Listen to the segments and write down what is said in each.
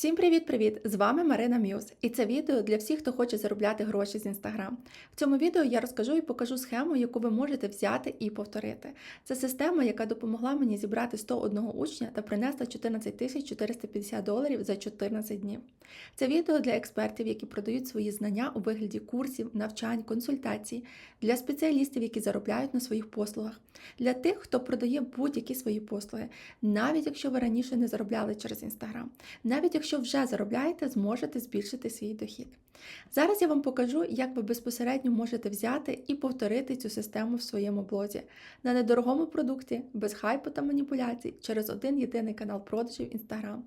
Всім привіт-привіт! З вами Марина М'юз, і це відео для всіх, хто хоче заробляти гроші з Інстаграм. В цьому відео я розкажу і покажу схему, яку ви можете взяти і повторити. Це система, яка допомогла мені зібрати 101 учня та принесла 14 тисяч 450 доларів за 14 днів. Це відео для експертів, які продають свої знання у вигляді курсів, навчань, консультацій, для спеціалістів, які заробляють на своїх послугах, для тих, хто продає будь-які свої послуги, навіть якщо ви раніше не заробляли через Інстаграм. Навіть якщо вже заробляєте, зможете збільшити свій дохід. Зараз я вам покажу, як ви безпосередньо можете взяти і повторити цю систему в своєму блозі на недорогому продукті, без хайпу та маніпуляцій, через один єдиний канал продажів Instagram.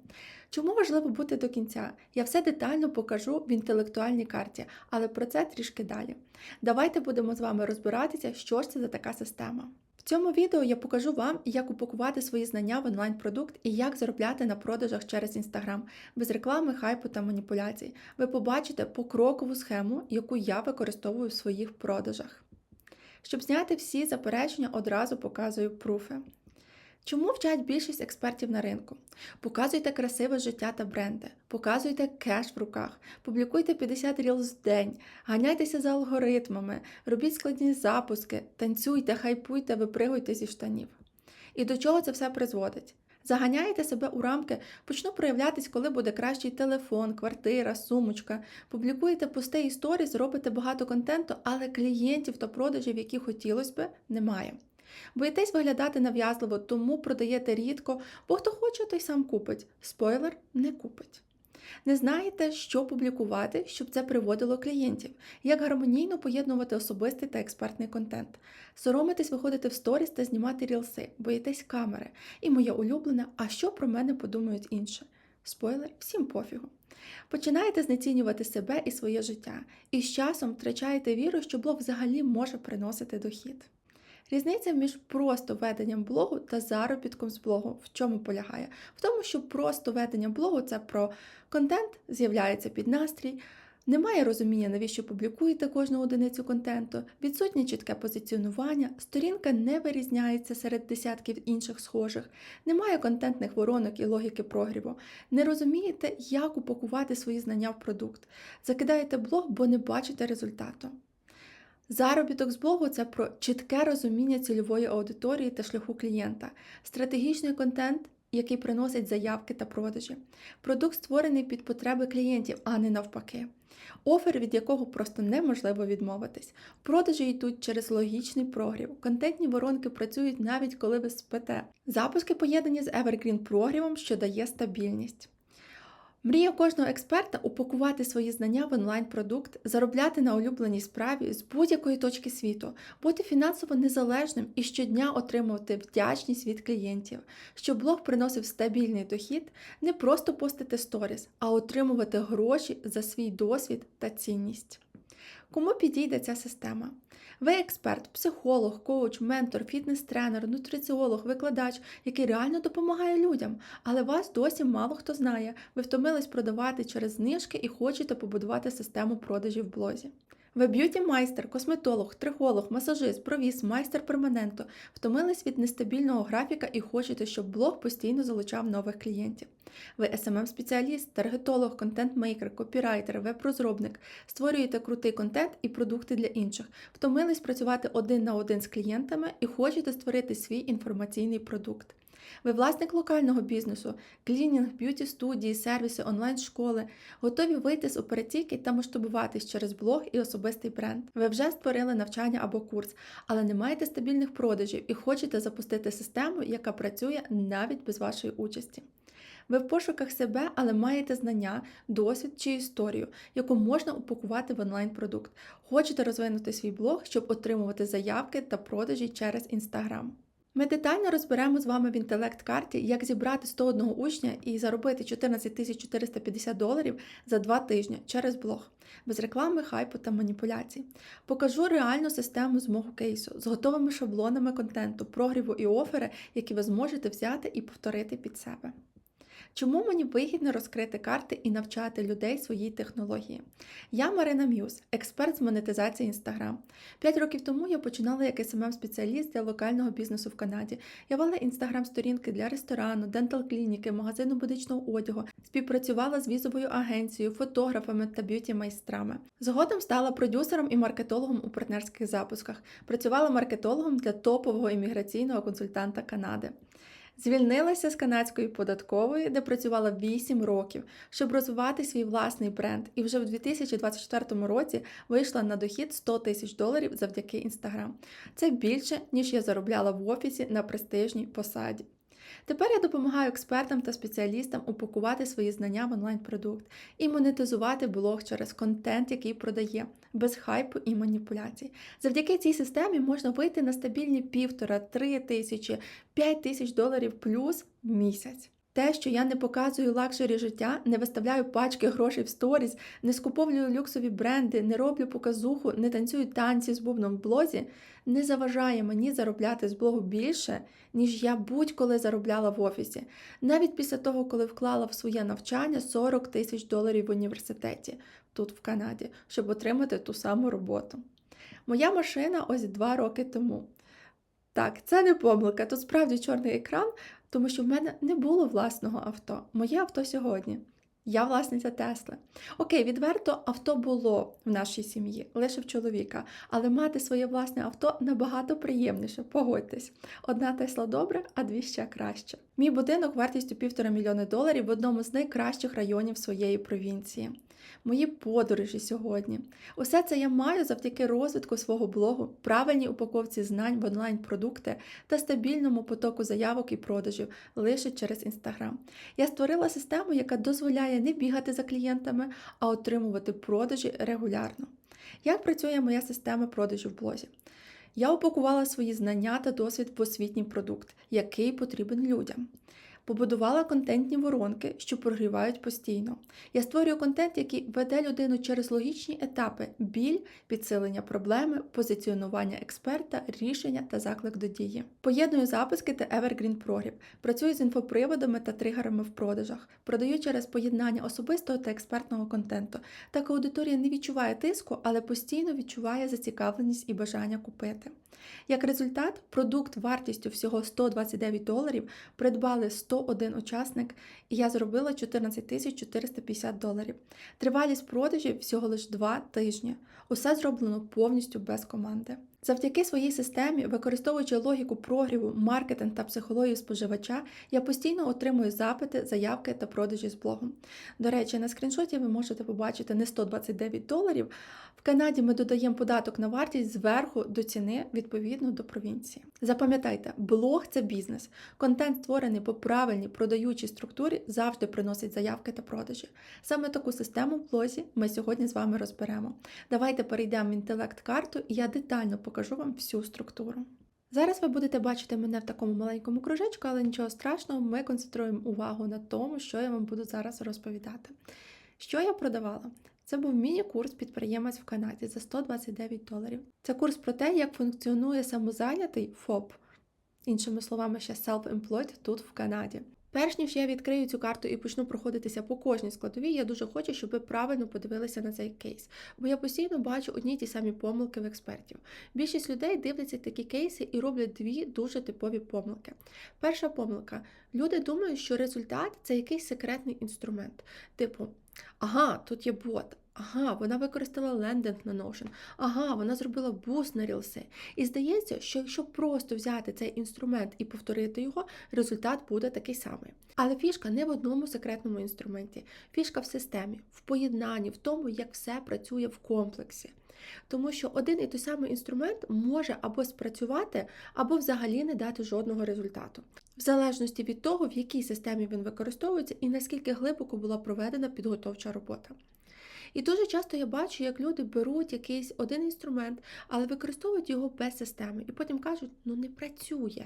Чому важливо бути до кінця? Я все детально покажу в інтелектуальній карті, але про це трішки далі. Давайте будемо з вами розбиратися, що ж це за така система. В цьому відео я покажу вам, як упакувати свої знання в онлайн-продукт і як заробляти на продажах через Instagram, без реклами, хайпу та маніпуляцій. Ви побачите покрокову схему, яку я використовую в своїх продажах. Щоб зняти всі заперечення, одразу показую пруфи. Чому вчать більшість експертів на ринку? Показуйте красиве життя та бренди, показуйте кеш в руках, публікуйте 50 рілз в день, ганяйтеся за алгоритмами, робіть складні запуски, танцюйте, хайпуйте, випригуйте зі штанів. І до чого це все призводить? Заганяєте себе у рамки, почну проявлятись, коли буде кращий телефон, квартира, сумочка. Публікуєте пости і сторіс, робите багато контенту, але клієнтів та продажів, які хотілося б, немає. Боїтесь виглядати нав'язливо, тому продаєте рідко, бо хто хоче, той сам купить. Спойлер не купить. Не знаєте, що публікувати, щоб це приводило клієнтів, як гармонійно поєднувати особистий та експертний контент. Соромитесь виходити в сторіс та знімати рілси, боїтесь камери. І моє улюблене, а що про мене подумають інші? Спойлер, всім пофігу. Починаєте знецінювати себе і своє життя, і з часом втрачаєте віру, що блог взагалі може приносити дохід. Різниця між просто веденням блогу та заробітком з блогу в чому полягає? В тому, що просто ведення блогу це про контент, з'являється під настрій, немає розуміння, навіщо публікуєте кожну одиницю контенту, відсутнє чітке позиціонування, сторінка не вирізняється серед десятків інших схожих, немає контентних воронок і логіки прогріву, не розумієте, як упакувати свої знання в продукт, закидаєте блог, бо не бачите результату. Заробіток з блогу це про чітке розуміння цільової аудиторії та шляху клієнта, стратегічний контент, який приносить заявки та продажі, продукт створений під потреби клієнтів, а не навпаки. Офер, від якого просто неможливо відмовитись. Продажі йдуть через логічний прогрів. Контентні воронки працюють навіть коли ви спите. Запуски поєднані з Evergreen прогрівом, що дає стабільність. Мрія кожного експерта упакувати свої знання в онлайн-продукт, заробляти на улюбленій справі з будь-якої точки світу, бути фінансово незалежним і щодня отримувати вдячність від клієнтів, щоб блог приносив стабільний дохід, не просто постити сторіс, а отримувати гроші за свій досвід та цінність. Кому підійде ця система? Ви експерт, психолог, коуч, ментор, фітнес-тренер, нутриціолог, викладач, який реально допомагає людям, але вас досі мало хто знає. Ви втомились продавати через знижки і хочете побудувати систему продажів в блозі. Ви б'юті-майстер, косметолог, трихолог, масажист, провіз, майстер перманенту, втомились від нестабільного графіка і хочете, щоб блог постійно залучав нових клієнтів. Ви SMM-спеціаліст, таргетолог, контент-мейкер, копірайтер, веб-розробник, створюєте крутий контент і продукти для інших, втомились працювати один на один з клієнтами і хочете створити свій інформаційний продукт. Ви власник локального бізнесу, клінінг, б'юті студії, сервіси, онлайн-школи, готові вийти з операційки та масштабуватись через блог і особистий бренд. Ви вже створили навчання або курс, але не маєте стабільних продажів і хочете запустити систему, яка працює навіть без вашої участі. Ви в пошуках себе, але маєте знання, досвід чи історію, яку можна упакувати в онлайн-продукт. Хочете розвинути свій блог, щоб отримувати заявки та продажі через Instagram. Ми детально розберемо з вами в інтелект-карті, як зібрати 101 учня і заробити 14 450 доларів за два тижні через блог, без реклами, хайпу та маніпуляцій. Покажу реальну систему з мого кейсу з готовими шаблонами контенту, прогріву і офери, які ви зможете взяти і повторити під себе. Чому мені вигідно розкрити карти і навчати людей своїй технології? Я Марина М'юз, експерт з монетизації Instagram. П'ять років тому я починала як smm спеціаліст для локального бізнесу в Канаді. Я вела інстаграм-сторінки для ресторану, дентал-клініки, магазину медичного одягу, співпрацювала з візовою агенцією, фотографами та б'юті-майстрами. Згодом стала продюсером і маркетологом у партнерських запусках. Працювала маркетологом для топового імміграційного консультанта Канади. Звільнилася з канадської податкової, де працювала 8 років, щоб розвивати свій власний бренд, і вже в 2024 році вийшла на дохід 100 тисяч доларів завдяки Інстаграм. Це більше, ніж я заробляла в офісі на престижній посаді. Тепер я допомагаю експертам та спеціалістам упакувати свої знання в онлайн-продукт і монетизувати блог через контент, який продає, без хайпу і маніпуляцій. Завдяки цій системі можна вийти на стабільні півтора-три тисячі, п'ять тисяч доларів плюс в місяць. Те, що я не показую лакшері життя, не виставляю пачки грошей в сторіс, не скуповлюю люксові бренди, не роблю показуху, не танцюю танці з бубном в блозі, не заважає мені заробляти з блогу більше, ніж я будь-коли заробляла в офісі, навіть після того, коли вклала в своє навчання 40 тисяч доларів в університеті тут в Канаді, щоб отримати ту саму роботу. Моя машина ось два роки тому. Так, це не помилка, тут справді чорний екран, тому що в мене не було власного авто. Моє авто сьогодні. Я власниця Тесли. Окей, відверто авто було в нашій сім'ї, лише в чоловіка, але мати своє власне авто набагато приємніше, погодьтесь. Одна Тесла добре, а дві ще краще. Мій будинок вартістю півтора мільйони доларів в одному з найкращих районів своєї провінції. Мої подорожі сьогодні. Усе це я маю завдяки розвитку свого блогу, правильній упаковці знань в онлайн-продукти та стабільному потоку заявок і продажів лише через Інстаграм. Я створила систему, яка дозволяє не бігати за клієнтами, а отримувати продажі регулярно. Як працює моя система продажів в блозі? Я упакувала свої знання та досвід в освітній продукт, який потрібен людям. Побудувала контентні воронки, що прогрівають постійно. Я створюю контент, який веде людину через логічні етапи: біль, підсилення проблеми, позиціонування експерта, рішення та заклик до дії. Поєдную запуски та Evergreen прогрів. Працюю з інфоприводами та тригерами в продажах. Продаю через поєднання особистого та експертного контенту. Так аудиторія не відчуває тиску, але постійно відчуває зацікавленість і бажання купити. Як результат, продукт вартістю всього 129 доларів придбали 101 учасник, і я зробила 14 450 доларів. Тривалість продажів всього лише 2 тижні. Усе зроблено повністю без команди. Завдяки своїй системі, використовуючи логіку прогріву, маркетинг та психологію споживача, я постійно отримую запити, заявки та продажі з блогом. До речі, на скріншоті ви можете побачити не 129 доларів. В Канаді ми додаємо податок на вартість зверху до ціни відповідно до провінції. Запам'ятайте, блог це бізнес. Контент, створений по правильній продаючій структурі, завжди приносить заявки та продажі. Саме таку систему в блозі ми сьогодні з вами розберемо. Давайте перейдемо в інтелект-карту, і я детально покажу вам всю структуру. Зараз ви будете бачити мене в такому маленькому кружечку, але нічого страшного, ми концентруємо увагу на тому, що я вам буду зараз розповідати. Що я продавала? Це був міні-курс підприємець в Канаді за 129 доларів. Це курс про те, як функціонує самозайнятий ФОП, іншими словами, ще self-employed тут в Канаді. Перш ніж я відкрию цю карту і почну проходитися по кожній складовій, я дуже хочу, щоб ви правильно подивилися на цей кейс. Бо я постійно бачу одні й ті самі помилки в експертів. Більшість людей дивляться такі кейси і роблять дві дуже типові помилки. Перша помилка: люди думають, що результат це якийсь секретний інструмент. Типу, ага, тут є бот. Ага, вона використала лендинг на Notion. Ага, вона зробила буст на рілси. І здається, що якщо просто взяти цей інструмент і повторити його, результат буде такий самий. Але фішка не в одному секретному інструменті. Фішка в системі, в поєднанні, в тому, як все працює в комплексі. Тому що один і той самий інструмент може або спрацювати, або взагалі не дати жодного результату, в залежності від того, в якій системі він використовується і наскільки глибоко була проведена підготовча робота. І дуже часто я бачу, як люди беруть якийсь один інструмент, але використовують його без системи, і потім кажуть, ну не працює.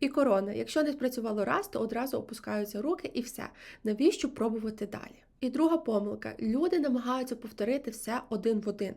І корона, якщо не спрацювало раз, то одразу опускаються руки і все. Навіщо пробувати далі? І друга помилка: люди намагаються повторити все один в один.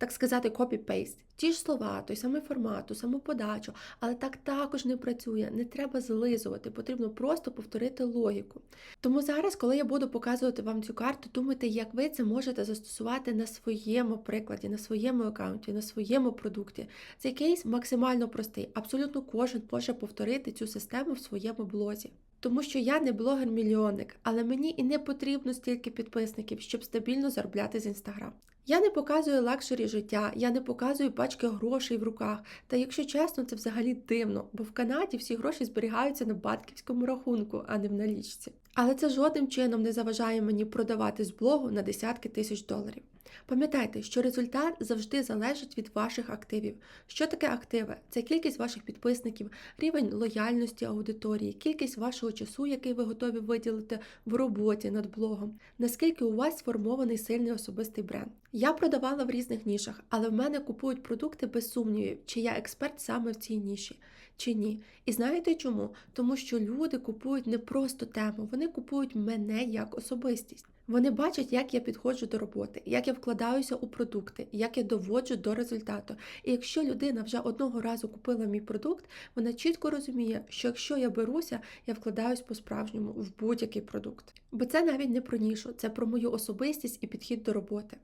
Так сказати, copy-paste. Ті ж слова, той самий формат, ту саму подачу, але так також не працює. Не треба злизувати, потрібно просто повторити логіку. Тому зараз, коли я буду показувати вам цю карту, думайте, як ви це можете застосувати на своєму прикладі, на своєму аккаунті, на своєму продукті. Цей кейс максимально простий. Абсолютно кожен може повторити цю систему в своєму блозі. Тому що я не блогер-мільйонник, але мені і не потрібно стільки підписників, щоб стабільно заробляти з інстаграм. Я не показую лакшері життя, я не показую пачки грошей в руках. Та якщо чесно, це взагалі дивно, бо в Канаді всі гроші зберігаються на банківському рахунку, а не в налічці. Але це жодним чином не заважає мені продавати з блогу на десятки тисяч доларів. Пам'ятайте, що результат завжди залежить від ваших активів. Що таке активи? Це кількість ваших підписників, рівень лояльності аудиторії, кількість вашого часу, який ви готові виділити в роботі над блогом, наскільки у вас сформований сильний особистий бренд. Я продавала в різних нішах, але в мене купують продукти без сумнівів, чи я експерт саме в цій ніші. Чи ні? І знаєте чому? Тому що люди купують не просто тему, вони купують мене як особистість. Вони бачать, як я підходжу до роботи, як я вкладаюся у продукти, як я доводжу до результату. І якщо людина вже одного разу купила мій продукт, вона чітко розуміє, що якщо я беруся, я вкладаюсь по-справжньому в будь-який продукт. Бо це навіть не про нішу, це про мою особистість і підхід до роботи.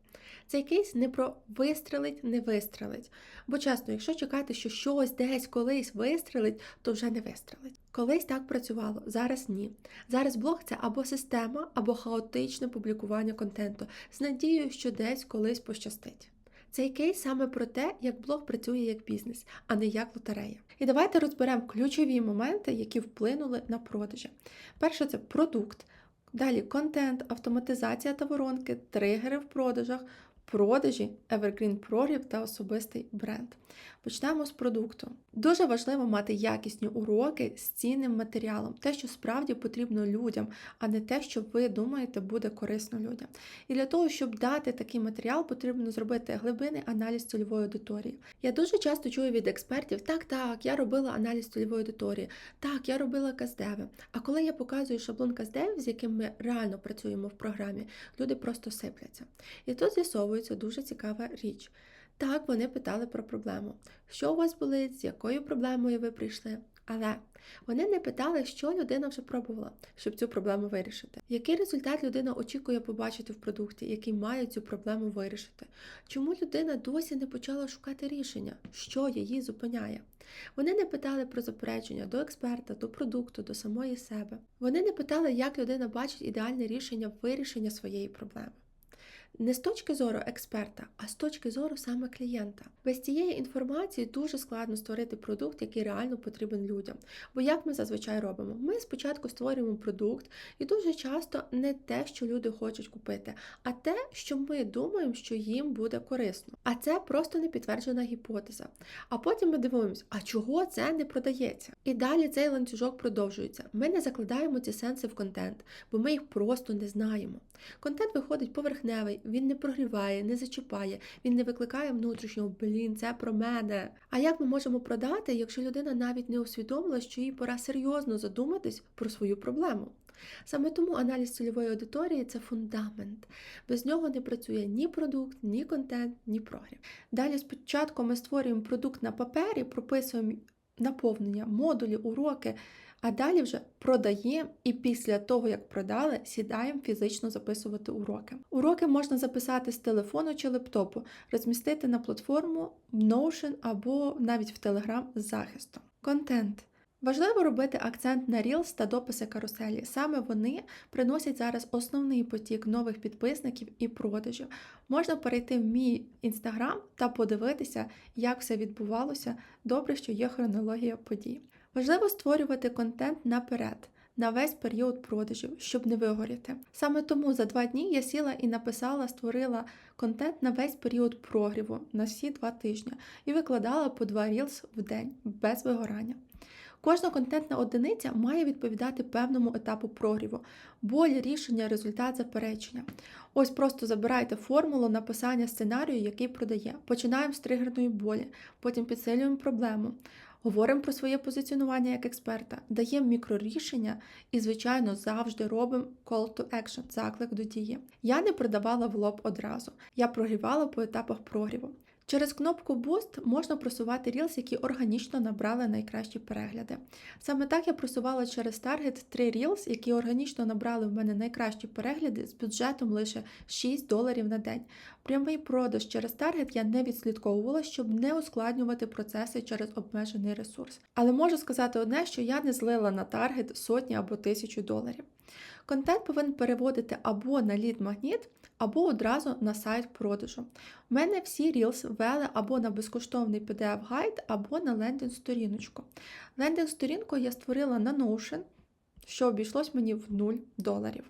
Цей кейс не про вистрелить, не вистрелить. Бо чесно, якщо чекати, що щось десь колись вистрелить, то вже не вистрелить. Колись так працювало, зараз ні. Зараз блог це або система, або хаотичне публікування контенту з надією, що десь колись пощастить. Цей кейс саме про те, як блог працює як бізнес, а не як лотерея. І давайте розберемо ключові моменти, які вплинули на продажі. Перше це продукт, далі контент, автоматизація та воронки, тригери в продажах, продажі, evergreen прогрів та особистий бренд. Почнемо з продукту. Дуже важливо мати якісні уроки з цінним матеріалом, те, що справді потрібно людям, а не те, що ви думаєте буде корисно людям. І для того, щоб дати такий матеріал, потрібно зробити глибинний аналіз цільової аудиторії. Я дуже часто чую від експертів: так, так, я робила аналіз цільової аудиторії, так, я робила каздеви. А коли я показую шаблон каздевів, з яким ми реально працюємо в програмі, люди просто сипляться. І тут з'ясовується дуже цікава річ. Так, вони питали про проблему. Що у вас болить, з якою проблемою ви прийшли? Але вони не питали, що людина вже пробувала, щоб цю проблему вирішити. Який результат людина очікує побачити в продукті, який має цю проблему вирішити? Чому людина досі не почала шукати рішення, що її зупиняє? Вони не питали про заперечення до експерта, до продукту, до самої себе. Вони не питали, як людина бачить ідеальне рішення вирішення своєї проблеми. Не з точки зору експерта, а з точки зору саме клієнта. Без цієї інформації дуже складно створити продукт, який реально потрібен людям. Бо як ми зазвичай робимо? Ми спочатку створюємо продукт, і дуже часто не те, що люди хочуть купити, а те, що ми думаємо, що їм буде корисно. А це просто не підтверджена гіпотеза. А потім ми дивимося, а чого це не продається? І далі цей ланцюжок продовжується. Ми не закладаємо ці сенси в контент, бо ми їх просто не знаємо. Контент виходить поверхневий, він не прогріває, не зачіпає, він не викликає внутрішнього блін, це про мене. А як ми можемо продати, якщо людина навіть не усвідомила, що їй пора серйозно задуматись про свою проблему? Саме тому аналіз цільової аудиторії це фундамент. Без нього не працює ні продукт, ні контент, ні прогрів. Далі спочатку ми створюємо продукт на папері, прописуємо наповнення, модулі, уроки. А далі вже продаємо і після того, як продали, сідаємо фізично записувати уроки. Уроки можна записати з телефону чи лептопу, розмістити на платформу в Notion або навіть в Telegram з захистом. Контент. Важливо робити акцент на Reels та дописи каруселі. Саме вони приносять зараз основний потік нових підписників і продажів. Можна перейти в мій інстаграм та подивитися, як все відбувалося. Добре, що є хронологія подій. Важливо створювати контент наперед. На весь період продажів, щоб не вигоріти. Саме тому за два дні я сіла і написала, створила контент на весь період прогріву на всі два тижні і викладала по два рілс в день без вигорання. Кожна контентна одиниця має відповідати певному етапу прогріву, болі, рішення, результат, заперечення. Ось просто забирайте формулу написання сценарію, який продає. Починаємо з тригерної болі, потім підсилюємо проблему. Говоримо про своє позиціонування як експерта, даємо мікрорішення і, звичайно, завжди робимо call to action, заклик до дії. Я не продавала в лоб одразу, я прогрівала по етапах прогріву. Через кнопку Boost можна просувати Reels, які органічно набрали найкращі перегляди. Саме так я просувала через Target 3 Reels, які органічно набрали в мене найкращі перегляди з бюджетом лише 6 доларів на день. Прямий продаж через Target я не відслідковувала, щоб не ускладнювати процеси через обмежений ресурс. Але можу сказати одне, що я не злила на Target сотні або тисячу доларів. Контент повинен переводити або на лід магніт, або одразу на сайт продажу. У мене всі Reels ввели або на безкоштовний PDF-гайд, або на лендінг-сторіночку. Лендінг-сторінку я створила на Notion, що обійшлось мені в 0 доларів.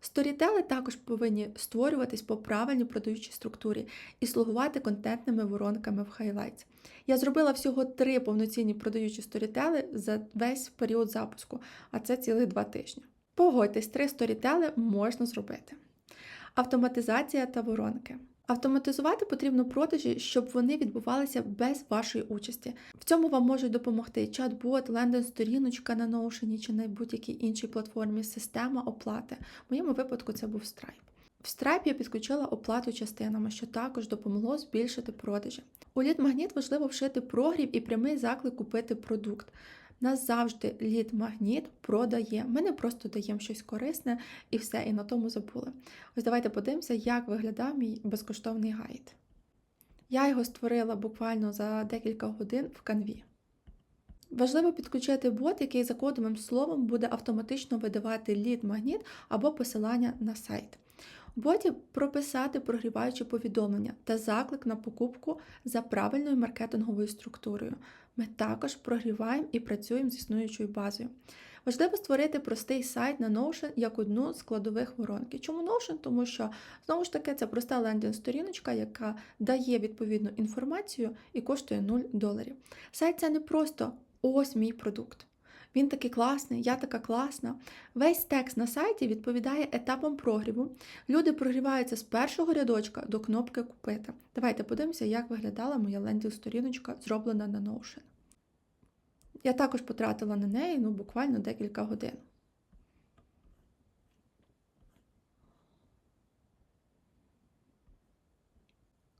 Сторітели також повинні створюватись по правильній продаючій структурі і слугувати контентними воронками в Highlights. Я зробила всього три повноцінні продаючі сторітели за весь період запуску, а це цілих два тижні. Погодьтесь, три сторітели можна зробити. Автоматизація та воронки. Автоматизувати потрібно продажі, щоб вони відбувалися без вашої участі. В цьому вам можуть допомогти чат-бот, лендинг-сторіночка на Notion чи на будь-якій іншій платформі, система оплати. В моєму випадку це був Stripe. В Stripe я підключила оплату частинами, що також допомогло збільшити продажі. У лід-магніт важливо вшити прогрів і прямий заклик купити продукт. Нас завжди лід-магніт продає. Ми не просто даємо щось корисне і все, і на тому забули. Ось давайте подивимося, як виглядав мій безкоштовний гайд. Я його створила буквально за декілька годин в канві. Важливо підключити бот, який за кодовим словом буде автоматично видавати лід-магніт або посилання на сайт. У боті прописати прогріваючі повідомлення та заклик на покупку за правильною маркетинговою структурою. Ми також прогріваємо і працюємо з існуючою базою. Важливо створити простий сайт на Notion як одну з складових воронки. Чому Notion? Тому що, знову ж таки, це проста лендінг-сторіночка, яка дає відповідну інформацію і коштує 0 доларів. Сайт це не просто ось мій продукт. Він такий класний, я така класна. Весь текст на сайті відповідає етапам прогріву. Люди прогріваються з першого рядочка до кнопки Купити. Давайте подивимося, як виглядала моя лендінг-сторіночка, зроблена на Notion. Я також потратила на неї ну, буквально декілька годин.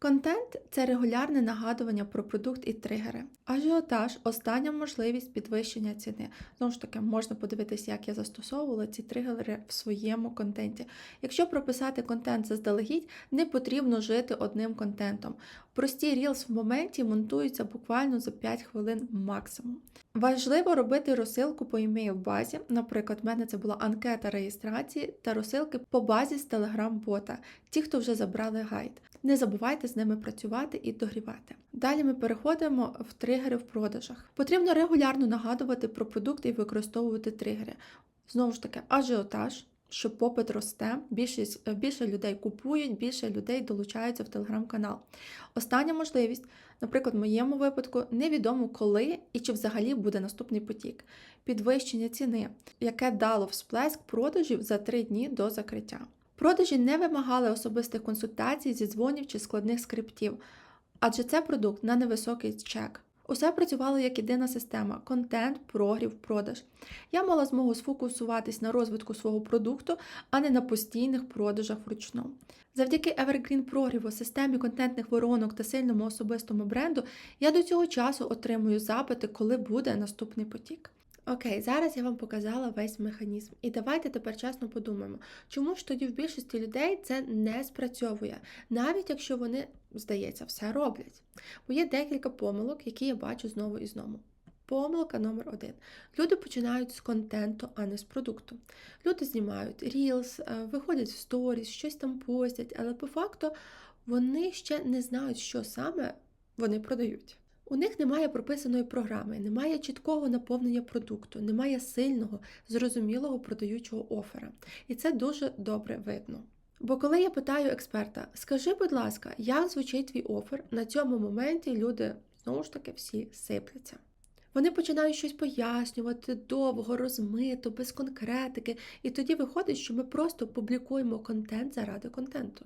Контент це регулярне нагадування про продукт і тригери. Ажіотаж остання можливість підвищення ціни. Знову ж таки, можна подивитися, як я застосовувала ці тригери в своєму контенті. Якщо прописати контент заздалегідь, не потрібно жити одним контентом. Прості Reels в моменті монтуються буквально за 5 хвилин максимум. Важливо робити розсилку по імейл базі. Наприклад, в мене це була анкета реєстрації та розсилки по базі з Telegram-бота, ті, хто вже забрали гайд. Не забувайте з ними працювати і догрівати. Далі ми переходимо в тригери в продажах. Потрібно регулярно нагадувати про продукти і використовувати тригери. Знову ж таки, ажіотаж. Що попит росте, більшість, більше людей купують, більше людей долучаються в телеграм-канал. Остання можливість, наприклад, в моєму випадку, невідомо коли і чи взагалі буде наступний потік. Підвищення ціни, яке дало всплеск продажів за три дні до закриття. Продажі не вимагали особистих консультацій, зі дзвонів чи складних скриптів, адже це продукт на невисокий чек. Усе працювало як єдина система: контент, прогрів, продаж. Я мала змогу сфокусуватись на розвитку свого продукту, а не на постійних продажах вручну. Завдяки Evergreen прогріву, системі контентних воронок та сильному особистому бренду я до цього часу отримую запити, коли буде наступний потік. Окей, зараз я вам показала весь механізм. І давайте тепер чесно подумаємо, чому ж тоді в більшості людей це не спрацьовує, навіть якщо вони, здається, все роблять. Бо є декілька помилок, які я бачу знову і знову. Помилка номер один. Люди починають з контенту, а не з продукту. Люди знімають Reels, виходять в сторіс, щось там постять, але по факту вони ще не знають, що саме вони продають. У них немає прописаної програми, немає чіткого наповнення продукту, немає сильного, зрозумілого продаючого офера. І це дуже добре видно. Бо коли я питаю експерта, скажи, будь ласка, як звучить твій офер, на цьому моменті люди знову ж таки всі сипляться. Вони починають щось пояснювати довго, розмито, без конкретики, і тоді виходить, що ми просто публікуємо контент заради контенту.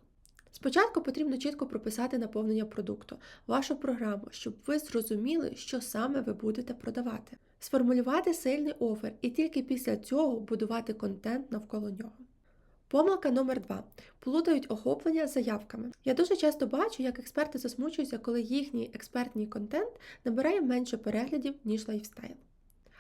Спочатку потрібно чітко прописати наповнення продукту, вашу програму, щоб ви зрозуміли, що саме ви будете продавати, сформулювати сильний офер і тільки після цього будувати контент навколо нього. Помилка номер два. Плутають охоплення з заявками. Я дуже часто бачу, як експерти засмучуються, коли їхній експертний контент набирає менше переглядів, ніж лайфстайл.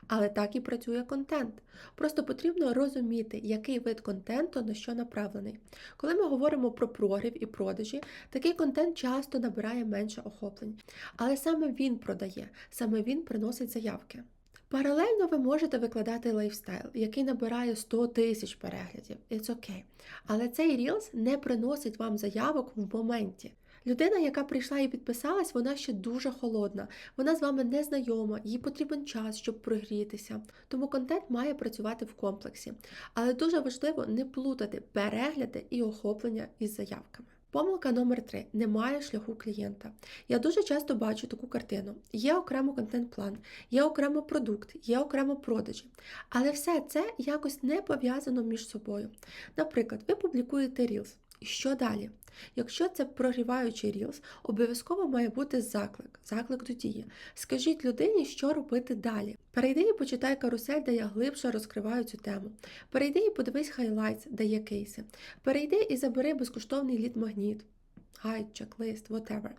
Але так і працює контент. Просто потрібно розуміти, який вид контенту на що направлений. Коли ми говоримо про прогрів і продажі, такий контент часто набирає менше охоплень. Але саме він продає, саме він приносить заявки. Паралельно ви можете викладати лайфстайл, який набирає 100 тисяч переглядів. It's okay. Але цей Reels не приносить вам заявок в моменті. Людина, яка прийшла і підписалась, вона ще дуже холодна. Вона з вами не знайома, їй потрібен час, щоб прогрітися. Тому контент має працювати в комплексі. Але дуже важливо не плутати перегляди і охоплення із заявками. Помилка номер 3 немає шляху клієнта. Я дуже часто бачу таку картину: є окремо контент-план, є окремо продукт, є окремо продажі. Але все це якось не пов'язано між собою. Наприклад, ви публікуєте Reels. Що далі? Якщо це прогріваючий Reels, обов'язково має бути заклик, заклик до дії. Скажіть людині, що робити далі. Перейди і почитай карусель, де я глибше розкриваю цю тему. Перейди і подивись хайлайтс, де є кейси. Перейди і забери безкоштовний лід-магніт, гайд, чек-лист, whatever.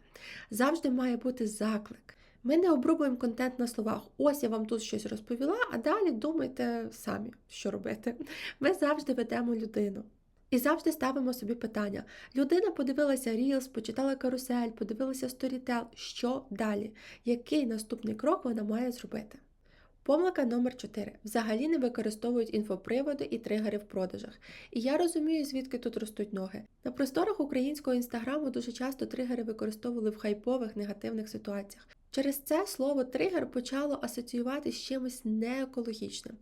Завжди має бути заклик. Ми не обрубуємо контент на словах. Ось я вам тут щось розповіла, а далі думайте самі, що робити. Ми завжди ведемо людину. І завжди ставимо собі питання. Людина подивилася Reels, почитала карусель, подивилася Storytel. Що далі? Який наступний крок вона має зробити? Помилка номер 4. Взагалі не використовують інфоприводи і тригери в продажах. І я розумію, звідки тут ростуть ноги. На просторах українського інстаграму дуже часто тригери використовували в хайпових негативних ситуаціях. Через це слово тригер почало асоціювати з чимось неекологічним.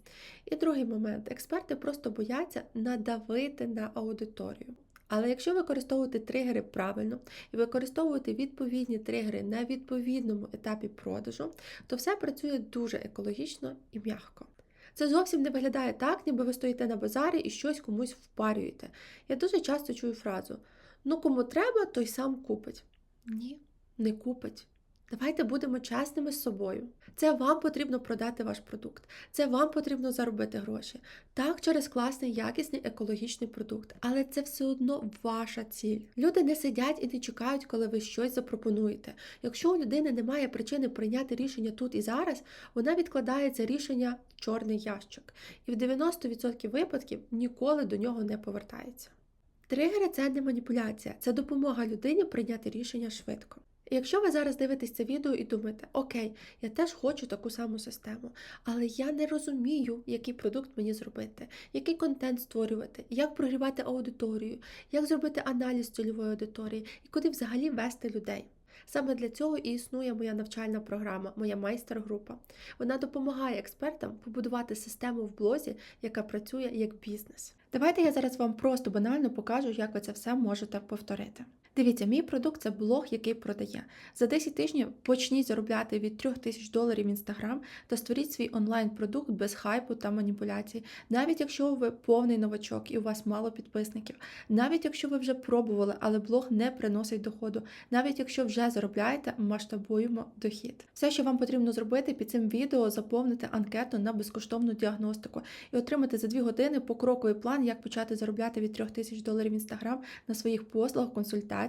І другий момент: експерти просто бояться надавити на аудиторію. Але якщо використовувати тригери правильно і використовувати відповідні тригери на відповідному етапі продажу, то все працює дуже екологічно і м'яко. Це зовсім не виглядає так, ніби ви стоїте на базарі і щось комусь впарюєте. Я дуже часто чую фразу: ну кому треба, той сам купить. Ні, не купить. Давайте будемо чесними з собою. Це вам потрібно продати ваш продукт, це вам потрібно заробити гроші. Так, через класний, якісний екологічний продукт, але це все одно ваша ціль. Люди не сидять і не чекають, коли ви щось запропонуєте. Якщо у людини немає причини прийняти рішення тут і зараз, вона відкладає це рішення в чорний ящик, і в 90% випадків ніколи до нього не повертається. Тригери це не маніпуляція, це допомога людині прийняти рішення швидко. Якщо ви зараз дивитесь це відео і думаєте, окей, я теж хочу таку саму систему, але я не розумію, який продукт мені зробити, який контент створювати, як прогрівати аудиторію, як зробити аналіз цільової аудиторії і куди взагалі вести людей. Саме для цього і існує моя навчальна програма, моя майстер-група. Вона допомагає експертам побудувати систему в блозі, яка працює як бізнес. Давайте я зараз вам просто банально покажу, як ви це все можете повторити. Дивіться, мій продукт це блог, який продає. За 10 тижнів почніть заробляти від 3 тисяч доларів в інстаграм та створіть свій онлайн-продукт без хайпу та маніпуляцій. Навіть якщо ви повний новачок і у вас мало підписників, навіть якщо ви вже пробували, але блог не приносить доходу, навіть якщо вже заробляєте, масштабуємо дохід. Все, що вам потрібно зробити під цим відео, заповнити анкету на безкоштовну діагностику і отримати за 2 години покроковий план, як почати заробляти від 3 тисяч доларів в інстаграм на своїх послугах, консультаціях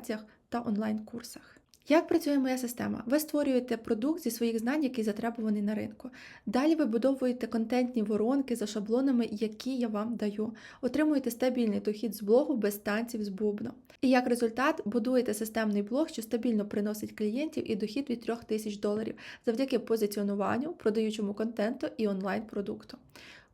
та онлайн-курсах. Як працює моя система? Ви створюєте продукт зі своїх знань, який затребуваний на ринку. Далі вибудовуєте контентні воронки за шаблонами, які я вам даю. Отримуєте стабільний дохід з блогу без танців з бубном. І як результат будуєте системний блог, що стабільно приносить клієнтів і дохід від 3 тисяч доларів завдяки позиціонуванню, продаючому контенту і онлайн-продукту.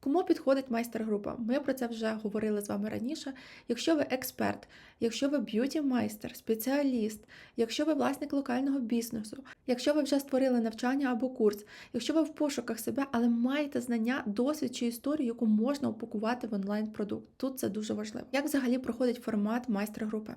Кому підходить майстер-група? Ми про це вже говорили з вами раніше. Якщо ви експерт, якщо ви б'юті-майстер, спеціаліст, якщо ви власник локального бізнесу, якщо ви вже створили навчання або курс, якщо ви в пошуках себе, але маєте знання, досвід чи історію, яку можна упакувати в онлайн-продукт. Тут це дуже важливо. Як взагалі проходить формат майстер-групи?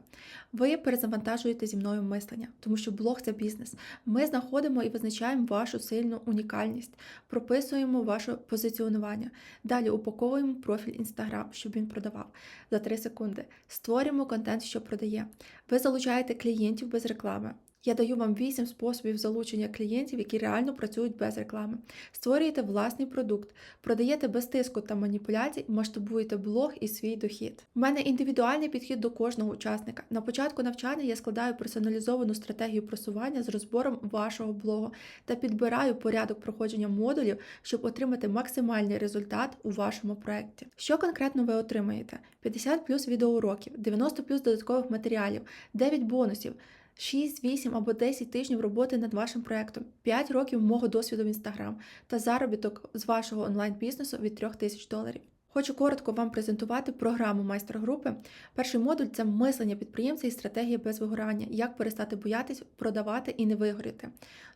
Ви перезавантажуєте зі мною мислення, тому що блог це бізнес. Ми знаходимо і визначаємо вашу сильну унікальність, прописуємо ваше позиціонування. Далі упаковуємо профіль Instagram, щоб він продавав за 3 секунди. Створюємо контент, що продає. Ви залучаєте клієнтів без реклами. Я даю вам 8 способів залучення клієнтів, які реально працюють без реклами. Створюєте власний продукт, продаєте без тиску та маніпуляцій, масштабуєте блог і свій дохід. У мене індивідуальний підхід до кожного учасника. На початку навчання я складаю персоналізовану стратегію просування з розбором вашого блогу та підбираю порядок проходження модулів, щоб отримати максимальний результат у вашому проєкті. Що конкретно ви отримаєте? 50 плюс відеоуроків, 90 плюс додаткових матеріалів, 9 бонусів. 6, 8 або 10 тижнів роботи над вашим проектом, 5 років мого досвіду в Інстаграм та заробіток з вашого онлайн-бізнесу від 3 тисяч доларів. Хочу коротко вам презентувати програму майстер-групи. Перший модуль це мислення підприємця і стратегія без вигорання, як перестати боятись, продавати і не вигоріти.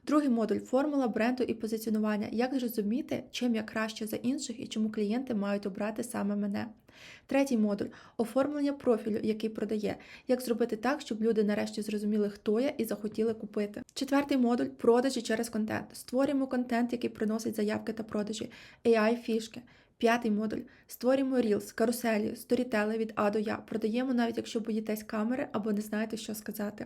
Другий модуль формула бренду і позиціонування, як зрозуміти, чим я краще за інших і чому клієнти мають обрати саме мене. Третій модуль оформлення профілю, який продає, як зробити так, щоб люди нарешті зрозуміли, хто я і захотіли купити. Четвертий модуль продажі через контент. Створюємо контент, який приносить заявки та продажі, AI фішки. П'ятий модуль. Створюємо Reels, каруселі, сторітели від А до Я. Продаємо навіть якщо боїтесь камери або не знаєте, що сказати.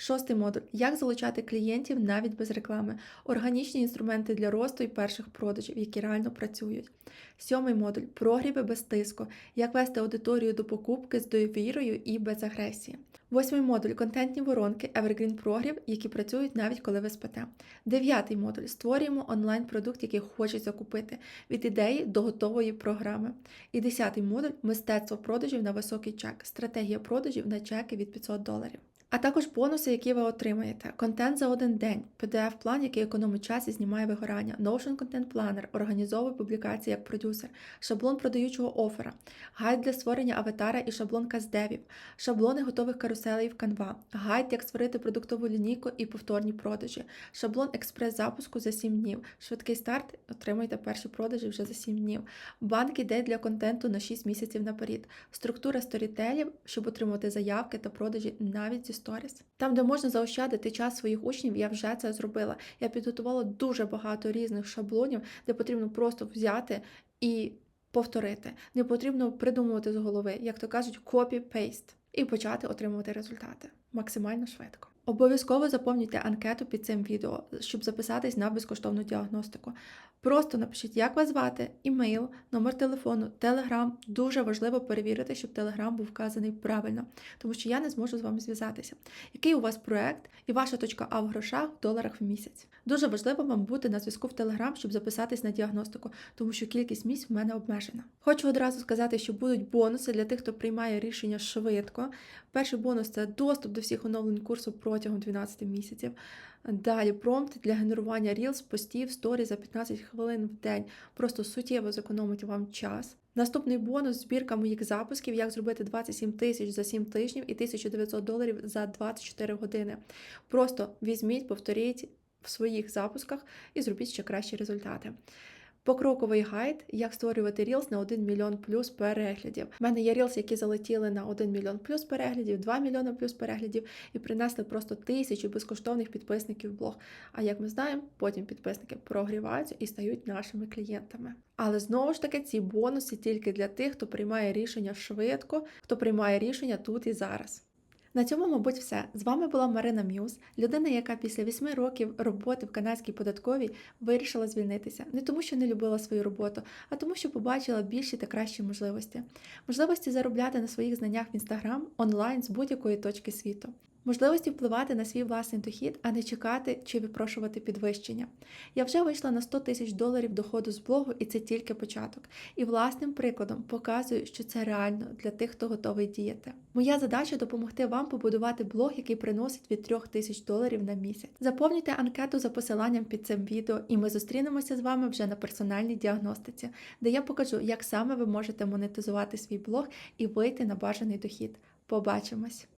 Шостий модуль. Як залучати клієнтів навіть без реклами. Органічні інструменти для росту і перших продажів, які реально працюють. Сьомий модуль прогріви без тиску. Як вести аудиторію до покупки з довірою і без агресії. Восьмий модуль контентні воронки, Evergreen прогрів, які працюють навіть коли ви спите. Дев'ятий модуль створюємо онлайн-продукт, який хочеться купити від ідеї до готової програми. І десятий модуль мистецтво продажів на високий чек, стратегія продажів на чеки від 500 доларів. А також бонуси, які ви отримаєте: контент за один день, PDF-план, який економить час і знімає вигорання, Notion Content Planner, організовує публікації як продюсер, шаблон продаючого оффера, гайд для створення аватара і шаблон каздевів, шаблони готових каруселей в Canva, гайд, як створити продуктову лінійку і повторні продажі, шаблон експрес-запуску за 7 днів, швидкий старт, отримайте перші продажі вже за 7 днів, банк ідей для контенту на 6 місяців наперед, структура сторітелів, щоб отримувати заявки та продажі навіть зі сторіс. Там, де можна заощадити час своїх учнів, я вже це зробила. Я підготувала дуже багато різних шаблонів, де потрібно просто взяти і повторити. Не потрібно придумувати з голови, як то кажуть, копі-пейст, і почати отримувати результати максимально швидко. Обов'язково заповнюйте анкету під цим відео, щоб записатись на безкоштовну діагностику. Просто напишіть, як вас звати, імейл, номер телефону, телеграм. Дуже важливо перевірити, щоб телеграм був вказаний правильно, тому що я не зможу з вами зв'язатися. Який у вас проект і ваша точка А в грошах в доларах в місяць? Дуже важливо вам бути на зв'язку в Телеграм, щоб записатись на діагностику, тому що кількість місць в мене обмежена. Хочу одразу сказати, що будуть бонуси для тих, хто приймає рішення швидко. Перший бонус це доступ до всіх оновлень курсу протягом 12 місяців. Далі промпт для генерування Reels, постів, сторі за 15 хвилин в день. Просто суттєво зекономить вам час. Наступний бонус збірка моїх запусків, як зробити 27 тисяч за 7 тижнів і 1900 доларів за 24 години. Просто візьміть, повторіть в своїх запусках і зробіть ще кращі результати. Покроковий гайд, як створювати Reels на 1 мільйон плюс переглядів. У мене є Reels, які залетіли на 1 мільйон плюс переглядів, 2 мільйони плюс переглядів і принесли просто тисячі безкоштовних підписників в блог. А як ми знаємо, потім підписники прогріваються і стають нашими клієнтами. Але знову ж таки, ці бонуси тільки для тих, хто приймає рішення швидко, хто приймає рішення тут і зараз. На цьому, мабуть, все. З вами була Марина М'юз, людина, яка після 8 років роботи в канадській податковій вирішила звільнитися. Не тому, що не любила свою роботу, а тому, що побачила більші та кращі можливості. Можливості заробляти на своїх знаннях в інстаграм онлайн з будь-якої точки світу. Можливості впливати на свій власний дохід, а не чекати чи випрошувати підвищення. Я вже вийшла на 100 тисяч доларів доходу з блогу, і це тільки початок. І власним прикладом показую, що це реально для тих, хто готовий діяти. Моя задача допомогти вам побудувати блог, який приносить від 3 тисяч доларів на місяць. Заповнюйте анкету за посиланням під цим відео, і ми зустрінемося з вами вже на персональній діагностиці, де я покажу, як саме ви можете монетизувати свій блог і вийти на бажаний дохід. Побачимось!